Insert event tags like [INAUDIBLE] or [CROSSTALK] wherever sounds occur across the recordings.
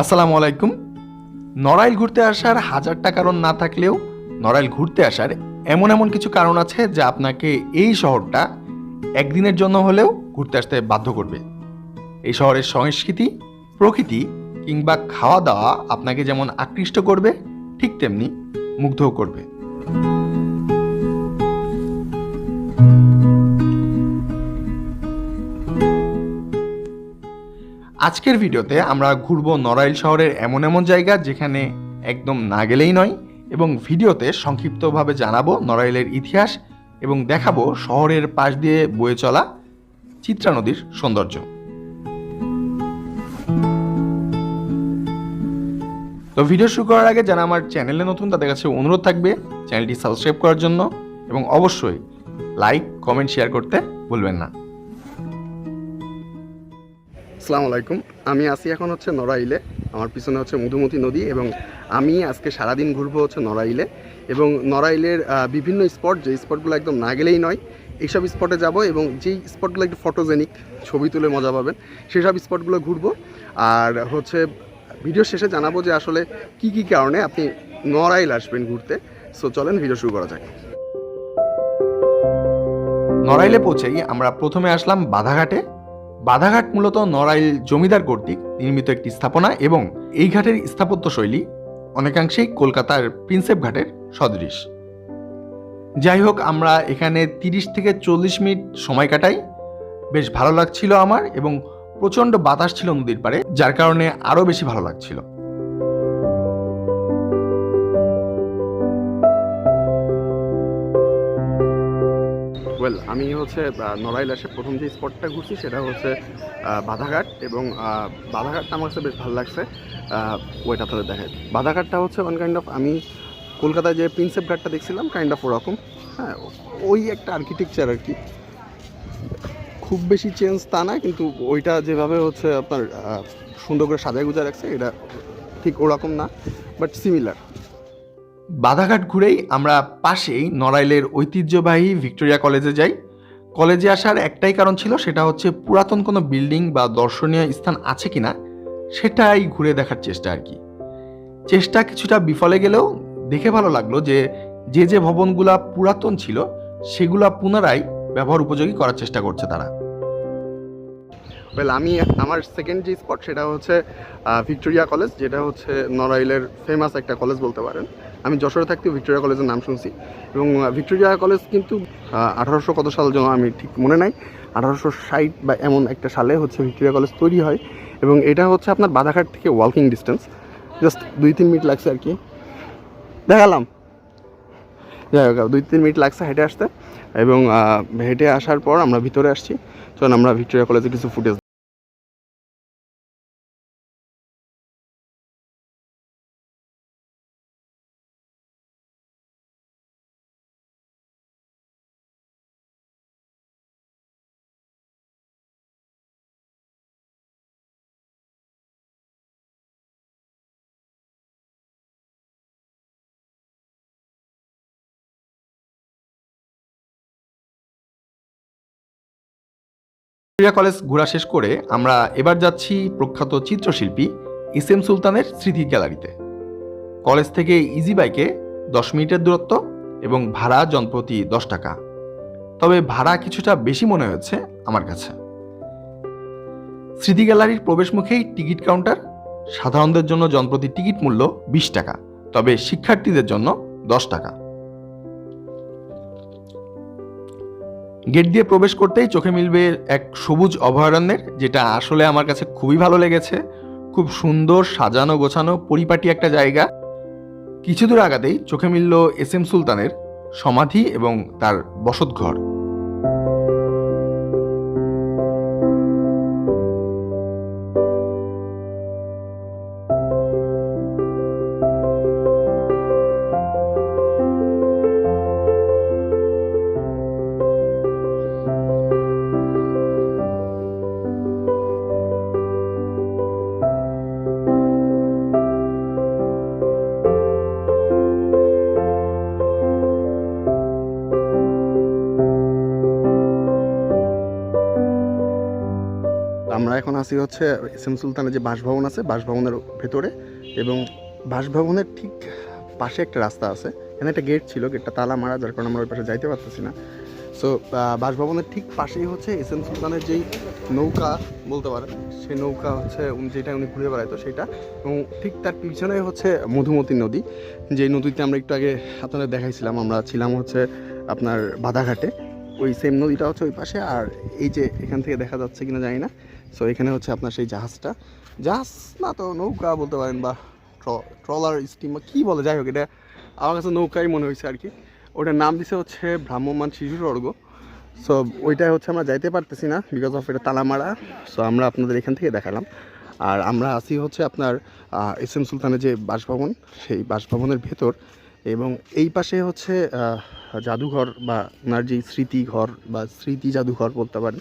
আসসালামু আলাইকুম। নড়াইল ঘুরতে আসার হাজারটা কারণ না থাকলেও নড়াইল ঘুরতে আসার এমন এমন কিছু কারণ আছে যা আপনাকে এই শহরটা একদিনের জন্য হলেও ঘুরতে আসতে বাধ্য করবে। এই শহরের সংস্কৃতি, প্রকৃতি কিংবা খাওয়া দাওয়া আপনাকে যেমন আকৃষ্ট করবে, ঠিক তেমনি মুগ্ধও করবে। আজকের ভিডিওতে আমরা ঘুরবো নড়াইল শহরের এমন এমন জায়গা যেখানে একদম না গেলেই নয়, এবং ভিডিওতে সংক্ষিপ্তভাবে জানাব নড়াইলের ইতিহাস এবং দেখাবো শহরের পাশ দিয়ে বয়ে চলা চিত্রা নদীর সৌন্দর্য। তো ভিডিও শুরু করার আগে যারা আমার চ্যানেলে নতুন, তাদের কাছে অনুরোধ থাকবে চ্যানেলটি সাবস্ক্রাইব করার জন্য, এবং অবশ্যই লাইক, কমেন্ট, শেয়ার করতে ভুলবেন না। আসসালামু আলাইকুম। আমি আছি এখন হচ্ছে নড়াইলে। আমার পিছনে হচ্ছে মধুমতি নদী এবং আমি আজকে সারাদিন ঘুরবো হচ্ছে নড়াইলে এবং নড়াইলের বিভিন্ন স্পট, যে স্পটগুলো একদম না গেলেই নয়, এইসব স্পটে যাব এবং যেই স্পটগুলো একটু ফটোজেনিক ছবি তুলে মজা পাবেন, সেসব স্পটগুলো ঘুরবো। আর হচ্ছে ভিডিও শেষে জানাব যে আসলে কি কি কারণে আপনি নড়াইল আসবেন ঘুরতে। সো চলেন ভিডিও শুরু করা যাক। নড়াইলে পৌঁছেই আমরা প্রথমে আসলাম বাধাঘাটে। বাধাঘাট মূলত নড়াইল জমিদার কর্তৃক নির্মিত একটি স্থাপনা এবং এই ঘাটের স্থাপত্যশৈলী অনেকাংশেই কলকাতার প্রিন্সেপ ঘাটের সদৃশ। যাই হোক, আমরা এখানে তিরিশ থেকে চল্লিশ মিনিট সময় কাটাই। বেশ ভালো লাগছিল আমার এবং প্রচণ্ড বাতাস ছিল নদীর পাড়ে, যার কারণে আরও বেশি ভালো লাগছিল। ওয়েল আমি হচ্ছে নড়াইল এসে প্রথম যে স্পটটা ঘুরছি সেটা হচ্ছে বাধাঘাট এবং বাধাঘাটটা আমার কাছে বেশ ভালো লাগছে। ওইটা তাহলে দেখায় বাধাঘাটটা হচ্ছে ওয়ান কাইন্ড অফ আমি কলকাতায় যে প্রিন্সেপ ঘাটটা দেখছিলাম কাইন্ড অফ ওরকম। হ্যাঁ ওই একটা আর্কিটেকচার আর কি। খুব বেশি চেঞ্জ তা না, কিন্তু ওইটা যেভাবে হচ্ছে আপনার সুন্দর করে সাজায় গুজা রাখছে, এটা ঠিক ওরকম না বাট সিমিলার বাধাঘাট ঘুরেই আমরা পাশেই নড়াইলের ঐতিহ্যবাহী ভিক্টোরিয়া কলেজে যাই। কলেজে আসার একটাই কারণ ছিল সেটা হচ্ছে পুরাতন কোনো বিল্ডিং বা দর্শনীয় স্থান আছে কিনা সেটাই ঘুরে দেখার চেষ্টা আর কি। চেষ্টা কিছুটা বিফলে গেলেও দেখে ভালো লাগল যে যে যে ভবনগুলা পুরাতন ছিল, সেগুলা পুনরায় ব্যবহার উপযোগী করার চেষ্টা করছে তারা। ওয়েল আমি আমার সেকেন্ড যে স্পট সেটা হচ্ছে ভিক্টোরিয়া কলেজ, যেটা হচ্ছে নড়াইলের ফেমাস একটা কলেজ বলতে পারেন। আমি যশোরে থাকতেও ভিক্টোরিয়া কলেজের নাম শুনছি। এবং ভিক্টোরিয়া কলেজ কিন্তু আঠারোশো কত সাল যেন আমি ঠিক মনে নাই, আঠারোশো ষাট বা এমন একটা সালে হচ্ছে ভিক্টোরিয়া কলেজ তৈরি হয়। এবং এটা হচ্ছে আপনার বাধাঘাট থেকে ওয়াকিং ডিস্টেন্স জাস্ট দুই তিন মিনিট লাগছে আর কি। দেখালাম। যাই হোক, দুই তিন মিনিট লাগছে হেঁটে আসতে। এবং হেঁটে আসার পর আমরা ভিতরে আসছি। চলুন, আমরা ভিক্টোরিয়া কলেজে কিছু ফুটেজ ভিক্টোরিয়া কলেজ ঘোরা শেষ করে আমরা এবার যাচ্ছি প্রখ্যাত চিত্রশিল্পী এস এম সুলতানের স্মৃতি গ্যালারিতে। কলেজ থেকে ইজি বাইকে দশ মিনিটের দূরত্ব এবং ভাড়া জনপ্রতি দশ টাকা। তবে ভাড়া কিছুটা বেশি মনে হয়েছে আমার কাছে। স্মৃতি গ্যালারির প্রবেশ মুখেই টিকিট কাউন্টার, সাধারণদের জন্য জনপ্রতি টিকিট মূল্য বিশ টাকা, তবে শিক্ষার্থীদের জন্য দশ টাকা। গেট দিয়ে প্রবেশ করতেই চোখে মিলবে এক সবুজ অভয়ারণ্যের, যেটা আসলে আমার কাছে খুবই ভালো লেগেছে। খুব সুন্দর সাজানো গোছানো পরিপাটি একটা জায়গা। কিছু দূর আগাতেই চোখে মিলল এস এম সুলতানের সমাধি এবং তার বসতঘর। এখন আছি হচ্ছে এস সুলতানের যে বাসভবন আছে, বাসভবনের ভেতরে এবং বাসভবনের ঠিক পাশে একটা রাস্তা আছে। এখানে একটা গেট ছিল গেটটা তালা মারা, যার কারণে আমরা ওই পাশে যাইতে পারতেছি না। সো বাসভবনের ঠিক পাশেই হচ্ছে এস সুলতানের যেই নৌকা বলতে পারেন, সেই নৌকা হচ্ছে যেটা উনি ঘুরে বেড়াইতো সেটা। এবং ঠিক তার পিছনে হচ্ছে মধুমতি নদী, যেই নদীতে আমরা একটু আগে আপনাদের দেখাইছিলাম, আমরা ছিলাম হচ্ছে আপনার বাধাঘাটে ওই সেম নদীটা হচ্ছে ওই পাশে, আর এই যে এখান থেকে দেখা যাচ্ছে কিনা জানি না। সো এখানে হচ্ছে আপনার সেই জাহাজটা। জাহাজ না তো, নৌকা বলতে পারেন বা ট্রলার স্টিম কী বলে, যাই হোক, এটা আমার কাছে নৌকাই মনে হয়েছে আর কি। ওটার নাম দিছে হচ্ছে ভ্রাম্যমান শিশু স্বর্গ সো ওইটাই হচ্ছে আমরা যাইতে পারতেছি না বিকজ অফ এটা তালামারা। সো আমরা আপনাদের এখান থেকে দেখালাম। আর আমরা আসি হচ্ছে আপনার এস এম সুলতানের যে বাসভবন, সেই বাসভবনের ভেতর। এবং এই পাশে হচ্ছে জাদুঘর বা ওনার যে স্মৃতি ঘর বা স্মৃতি জাদুঘর বলতে পারেন,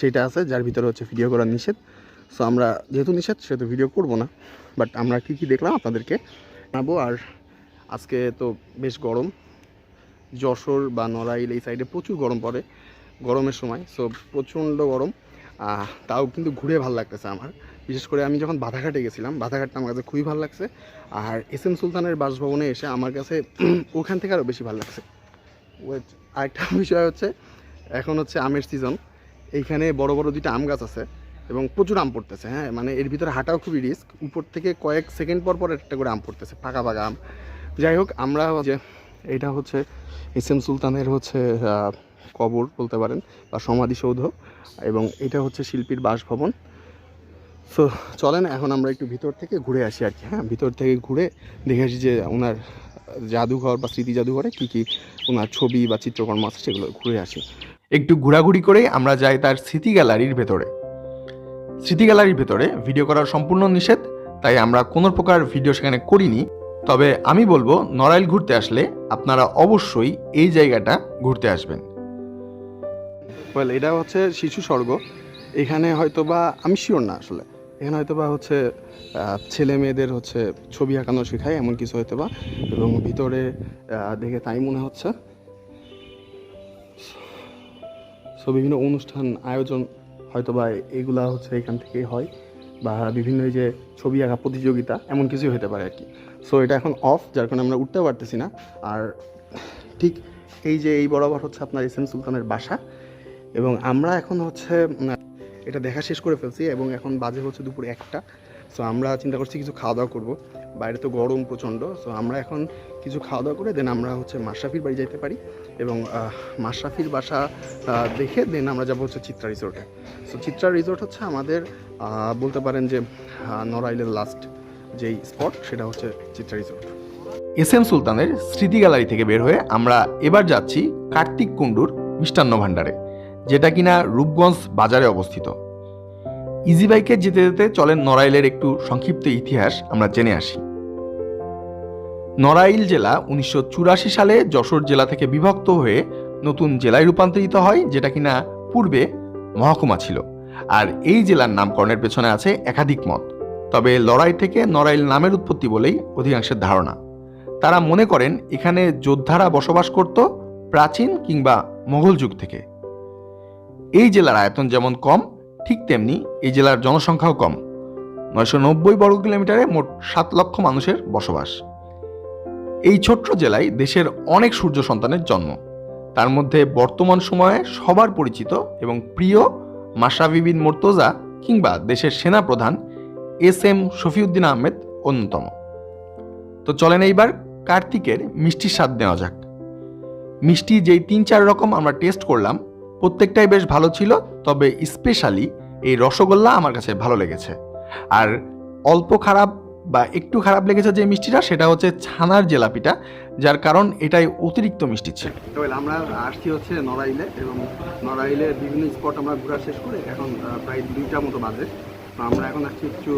সেটা আছে, যার ভিতরে হচ্ছে ভিডিও করা নিষেধ। সো আমরা যেহেতু নিষেধ, সেহেতু ভিডিও করব না। বাট আমরা কী কী দেখলাম আপনাদেরকে? জানাব, আর আজকে তো বেশ গরম। যশোর বা নড়াইল এই সাইডে প্রচুর গরম পড়ে, গরমের সময়। সো প্রচণ্ড গরম। তাও কিন্তু ঘুরে ভালো লাগতেছে আমার। বিশেষ করে আমি যখন বাধাঘাটে গেছিলাম, বাধাঘাটটা আমার কাছে খুবই ভালো লাগছে। আর এস এম সুলতানের বাসভবনে এসে আমার কাছে [CLEARS THROAT] ওখান থেকে আরও বেশি ভালো লাগছে। ওয়েট আরেকটা [LAUGHS] বিষয় হচ্ছে, এখন হচ্ছে আমের সিজন এইখানে বড় বড় দুইটা আম গাছ আছে এবং প্রচুর আম পড়তেছে হ্যাঁ? মানে এর ভিতরে হাঁটাও খুবই রিস্ক উপর থেকে কয়েক সেকেন্ড পর পর একটা করে আম পড়তেছে, পাকা পাকা আম। যাই হোক, আমরা যে এটা হচ্ছে এস এম সুলতানের হচ্ছে কবর বলতে পারেন বা সমাধিসৌধ এবং এটা হচ্ছে শিল্পীর বাসভবন। সো চলেন এখন আমরা একটু ভিতর থেকে ঘুরে আসি আর কি হ্যাঁ? ভিতর থেকে ঘুরে দেখে আসি যে ওনার জাদুঘর বা স্মৃতি জাদুঘরে কী কী ওনার ছবি বা চিত্রকর্ম আছে সেগুলো ঘুরে আসি। একটু ঘোরাঘুরি করে আমরা যাই তার স্মৃতি গ্যালারির ভেতরে। স্মৃতি গ্যালারির ভেতরে ভিডিও করার সম্পূর্ণ নিষেধ, তাই আমরা কোনো প্রকার ভিডিও সেখানে করিনি। তবে আমি বলব নড়াইল ঘুরতে আসলে আপনারা অবশ্যই এই জায়গাটা ঘুরতে আসবেন। ওয়েল এটা হচ্ছে শিশু স্বর্গ। এখানে হয়তো বা আমি শিওর না আসলে। এখানে হয়তো বা হচ্ছে ছেলে মেয়েদের হচ্ছে ছবি আঁকানো শেখায়, এমন কিছু হয়তো বা এবং ভিতরে দেখে তাই মনে হচ্ছে। সো বিভিন্ন অনুষ্ঠান, আয়োজন হয়তো বা এগুলা হচ্ছে এখান থেকেই হয়। বা বিভিন্ন এই যে ছবি আঁকা প্রতিযোগিতা, এমন কিছুই হতে পারে আর কি সো এটা এখন অফ যার কারণে আমরা উঠতে পারতেছি না। আর ঠিক এই যে এই বরাবর হচ্ছে আপনার এস এম সুলতানের বাসা। এবং আমরা এখন হচ্ছে এটা দেখা শেষ করে ফেলছি এবং এখন বাজে হচ্ছে দুপুর একটা। সো আমরা চিন্তা করছি কিছু খাওয়া দাওয়া করব। বাইরে তো গরম প্রচণ্ড। সো আমরা এখন কিছু খাওয়া দাওয়া করে দেন আমরা হচ্ছে মাশরাফির বাড়ি যেতে পারি এবং মাশরাফির বাসা দেখে দেন আমরা যাব হচ্ছে চিত্রা রিসোর্টে সো চিত্রা রিসোর্ট হচ্ছে আমাদের বলতে পারেন যে আহ, নড়াইলের লাস্ট যেই স্পট সেটা হচ্ছে চিত্রা রিসোর্ট এস এম সুলতানের স্মৃতি গ্যালারি থেকে বের হয়ে আমরা এবার যাচ্ছি কার্তিক কুণ্ডুর মিষ্টান্ন ভাণ্ডারে। যেটা কিনা রূপগঞ্জ বাজারে অবস্থিত। ইজি বাইকে যেতে যেতে চলেন নড়াইলের একটু সংক্ষিপ্ত ইতিহাস, আমরা জেনে আসি। নড়াইল জেলা উনিশশো চুরাশি সালে যশোর জেলা থেকে বিভক্ত হয়ে নতুন জেলায় রূপান্তরিত হয়, যেটা কিনা পূর্বে মহকুমা ছিল। আর এই জেলার নামকরণের পেছনে আছে একাধিক মত। তবে লড়াই থেকে নড়াইল নামের উৎপত্তি বলেই অধিকাংশের ধারণা। তারা মনে করেন, এখানে যোদ্ধারা বসবাস করত প্রাচীন কিংবা মোঘল যুগ থেকে। এই জেলার আয়তন যেমন কম, ঠিক তেমনি এই জেলার জনসংখ্যাও কম। নয়শো নব্বই বর্গ কিলোমিটারে মোট সাত লক্ষ মানুষের বসবাস। এই ছোট্ট জেলায় দেশের অনেক সূর্য সন্তানের জন্ম। তার মধ্যে বর্তমান সময়ে সবার পরিচিত এবং প্রিয় মাশরাফি বিন মোর্তজা কিংবা দেশের সেনা প্রধান এস এম শফিউদ্দিন আহমেদ অন্যতম। তো চলেন এইবার কার্তিকের মিষ্টির স্বাদ নেওয়া যাক। মিষ্টি যেই তিন চার রকম আমরা টেস্ট করলাম প্রত্যেকটাই বেশ ভালো ছিল, তবে স্পেশালি এই রসগোল্লা আমার কাছে ভালো লেগেছে। আর অল্প খারাপ বা একটু খারাপ লেগেছে যে মিষ্টিটা, সেটা হচ্ছে ছানার জেলাপিটা, যার কারণ এটাই অতিরিক্ত মিষ্টি ছিল। আমরা আসছি হচ্ছে নড়াইলে এবং নড়াইলে বিভিন্ন স্পট আমরা ঘোরা শেষ করে এখন প্রায় দুইটা মতো বাজে। তো আমরা এখন আসছি একটু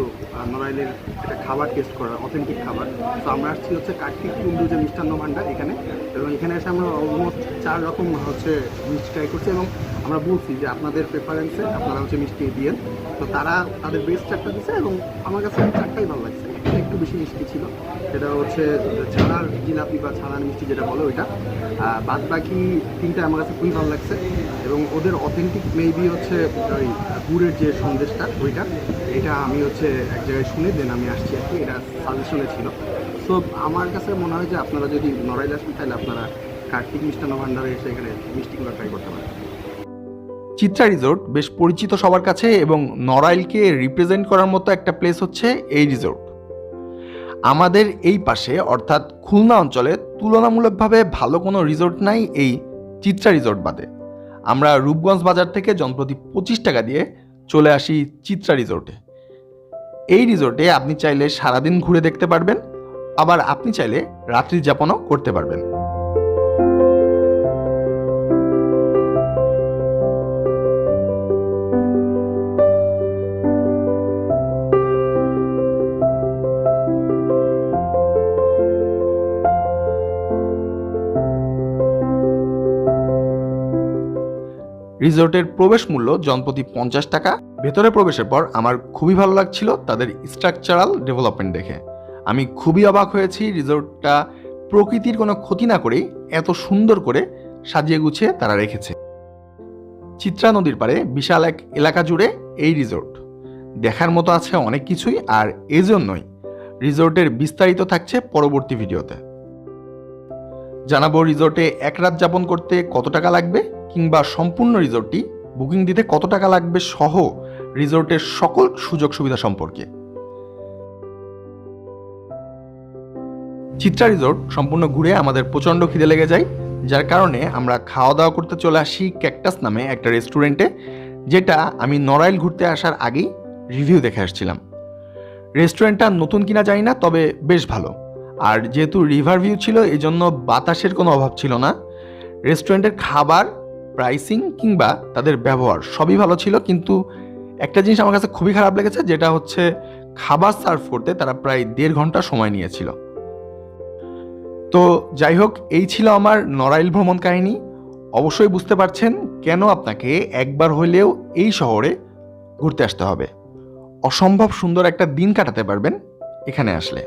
নড়াইলের একটা খাবার টেস্ট করার অথেন্টিক খাবার। তো আমরা আসছি হচ্ছে কার্তিক কুণ্ডু যে মিষ্টান্ন ভাণ্ডার এখানে, এবং এখানে এসে আমরা অলমোস্ট চার রকম, হচ্ছে, মিষ্টি ট্রাই করছি এবং আমরা বলছি যে আপনাদের প্রেফারেন্সে আপনারা হচ্ছে মিষ্টি দিয়েন। তো তারা তাদের বেস্ট চারটা দিচ্ছে এবং আমার কাছে চারটাই ভালো লাগছে। একটু বেশি মিষ্টি ছিল। সেটা হচ্ছে ছানার জিলাপি বা ছানার মিষ্টি যেটা বলে ওইটা। বাদ বাকি তিনটা আমার কাছে খুবই ভালো লাগছে এবং ওদের অথেন্টিক মেবি হচ্ছে ওই গুড়ের যে সন্দেশটা, ওইটা, এটা আমি হচ্ছে এক জায়গায় শুনে দেন আমি আসছি আর কি, এটা সাজেশনে ছিল। সো আমার কাছে মনে হয় যে আপনারা যদি নড়াইল আসেন, তাহলে আপনারা কার্তিক মিষ্টান্ন ভান্ডারে এসে এখানে মিষ্টিগুলো ট্রাই করতে পারেন। চিত্রা রিসোর্ট, বেশ পরিচিত সবার কাছে এবং নড়াইলকে রিপ্রেজেন্ট করার মতো একটা প্লেস হচ্ছে এই রিসোর্ট। আমাদের এই পাশে, অর্থাৎ খুলনা অঞ্চলে, তুলনামূলকভাবে ভালো কোনো রিসোর্ট নাই এই চিত্রা রিসোর্ট বাদে। আমরা রূপগঞ্জ বাজার থেকে জনপ্রতি পঁচিশ টাকা দিয়ে চলে আসি চিত্রা রিসোর্টে এই রিসোর্টে আপনি চাইলে সারাদিন ঘুরে দেখতে পারবেন, আবার আপনি চাইলে রাত্রি যাপনও করতে পারবেন। রিসোর্টের প্রবেশ মূল্য জনপ্রতি পঞ্চাশ টাকা। ভেতরে প্রবেশের পর আমার খুবই ভালো লাগছিল তাদের স্ট্রাকচারাল ডেভেলপমেন্ট দেখে। আমি খুবই অবাক হয়েছি রিসোর্টটা প্রকৃতির কোনো ক্ষতি না করেই এত সুন্দর করে সাজিয়ে গুছিয়ে তারা রেখেছে। চিত্রা নদীর পাড়ে বিশাল এক এলাকা জুড়ে এই রিসোর্ট। দেখার মতো আছে অনেক কিছুই আর এজন্যই রিসোর্টের বিস্তারিত থাকছে পরবর্তী ভিডিওতে। জানাব রিসোর্টে এক রাত যাপন করতে কত টাকা লাগবে? কিংবা সম্পূর্ণ রিসোর্টটি বুকিং দিতে কত টাকা লাগবে সহ রিসোর্টের সকল সুযোগ সুবিধা সম্পর্কে। চিত্রা রিসোর্ট সম্পূর্ণ ঘুরে আমাদের প্রচণ্ড খিদে লেগে যায়, যার কারণে আমরা খাওয়া দাওয়া করতে চলে আসি ক্যাকটাস নামে একটা রেস্টুরেন্টে, যেটা আমি নড়াইল ঘুরতে আসার আগেই রিভিউ দেখে আসছিলাম। রেস্টুরেন্টটা নতুন কিনা জানি না, তবে বেশ ভালো। আর যেহেতু রিভার ভিউ ছিল এই জন্য বাতাসের কোনো অভাব ছিল না। রেস্টুরেন্টের খাবার প্রাইসিং কিংবা তাদের ব্যবহার সবই ভালো ছিল, কিন্তু একটা জিনিস আমার কাছে খুবই খারাপ লেগেছে, যেটা হচ্ছে খাবার সার্ভ করতে তারা প্রায় দেড় ঘণ্টা সময় নিয়েছিল। তো যাই হোক, এই ছিল আমার নড়াইল ভ্রমণ কাহিনী। অবশ্যই বুঝতে পারছেন কেন আপনাকে একবার হলেও এই শহরে ঘুরতে আসতে হবে। অসম্ভব সুন্দর একটা দিন কাটাতে পারবেন এখানে আসলে।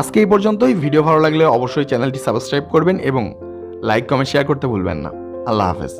আজকে এই পর্যন্তই। ভিডিও ভালো লাগলে অবশ্যই চ্যানেলটি সাবস্ক্রাইব করবেন এবং লাইক, কমেন্ট শেয়ার করতে ভুলবেন না। আল্লাহ হাফেজ